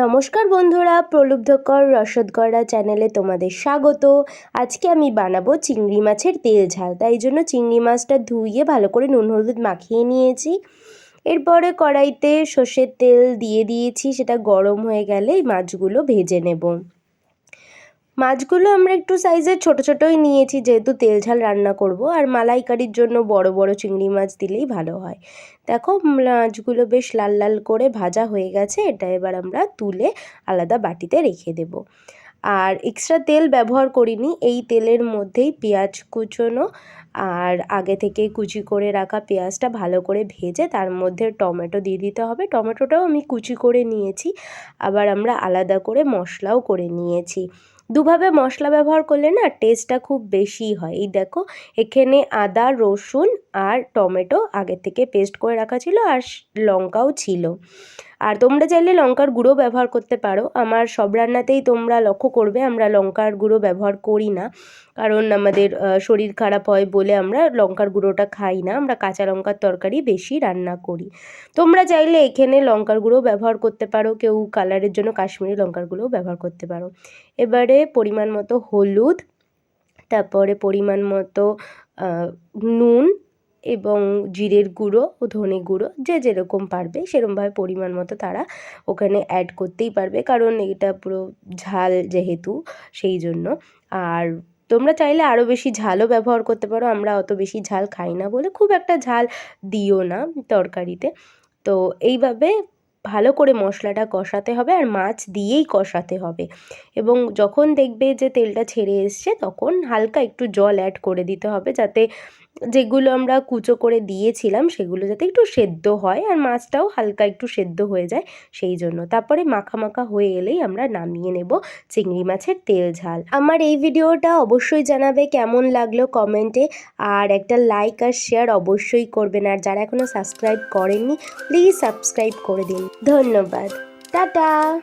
নমস্কার বন্ধুরা, প্রলুব্ধকর রসদগড়া চ্যানেলে তোমাদের স্বাগত। আজকে আমি বানাবো চিংড়ি মাছের তেল ঝাল, তাই জন্য চিংড়ি মাছটা ধুইয়ে ভালো করে নুন হলুদ মাখিয়ে নিয়েছি। এরপরে কড়াইতে সর্ষের তেল দিয়ে দিয়েছি, সেটা গরম হয়ে গেলে মাছগুলো ভেজে নেব। মাছগুলো আমরা একটু সাইজের ছোট ছোটোই নিয়েছি, যেহেতু তেল ঝাল রান্না করব। আর মালাইকারির জন্য বড় বড় চিংড়ি মাছ দিলেই ভালো হয়। দেখো, মাছগুলো বেশ লাল লাল করে ভাজা হয়ে গেছে। এটা এবার আমরা তুলে আলাদা বাটিতে রেখে দেব। আর এক্সট্রা তেল ব্যবহার করিনি। এই তেলের মধ্যেই পেঁয়াজ কুচোনো আর আগে থেকে কুচি করে রাখা পেঁয়াজটা ভালো করে ভেজে তার মধ্যে টমেটো দিয়ে দিতে হবে। টমেটোটাও আমি কুচি করে নিয়েছি। আবার আমরা আলাদা করে মশলাও করে নিয়েছি। দুভাবে মশলা ব্যবহার করলে না টেস্টটা খুব বেশি হয়। এই দেখো, এখানে আদা, রসুন আর টমেটো আগে থেকে পেস্ট করে রাখা ছিল আর লঙ্কাও ছিল। আর তোমরা চাইলে লঙ্কার গুঁড়ো ব্যবহার করতে পারো। আমার সব রান্নাতেই তোমরা লক্ষ্য করবে, আমরা লঙ্কার গুঁড়ো ব্যবহার করি না। কারণ আমাদের শরীর খারাপ হয় বলে আমরা লঙ্কার গুঁড়োটা খাই না। আমরা কাঁচা লঙ্কার তরকারি বেশি রান্না করি। তোমরা চাইলে এখানে লঙ্কার গুঁড়ো ব্যবহার করতে পারো। কেউ কালারের জন্য কাশ্মীরি লঙ্কার গুঁড়োও ব্যবহার করতে পারো। এবারে পরিমাণ মতো হলুদ, তারপরে পরিমাণ মতো নুন এবং জিরের গুঁড়ো ও ধনে গুঁড়ো যে যেরকম পারবে সেরকমভাবে পরিমাণ মতো তারা ওখানে অ্যাড করতেই পারবে। কারণ এটা পুরো ঝাল যেহেতু, সেই জন্য। আর তোমরা চাইলে আরও বেশি ঝালও ব্যবহার করতে পারো। আমরা অত বেশি ঝাল খাই না বলে খুব একটা ঝাল দিও না তরকারিতে। তো এইভাবে ভালো করে মশলাটা কষাতে হবে আর মাছ দিয়েই কষাতে হবে। এবং যখন দেখবে যে তেলটা ছেড়ে এসছে, তখন হালকা একটু জল অ্যাড করে দিতে হবে যাতে যেগুলো আমরা কুচো করে দিয়েছিলাম, সেগুলো যাতে একটু সেদ্ধ হয় আর মাছটাও হালকা একটু সেদ্ধ হয়ে যায়, সেই জন্য। তারপরে মাখা মাখা হয়ে এলেই আমরা নামিয়ে নেব চিংড়ি মাছের তেল ঝাল। আমার এই ভিডিওটা অবশ্যই জানাবে কেমন লাগল কমেন্টে আর একটা লাইক আর শেয়ার অবশ্যই করবেন। আর যারা এখনও সাবস্ক্রাইব করেননি প্লিজ সাবস্ক্রাইব করে দিন। ধন্যবাদ। টাটা!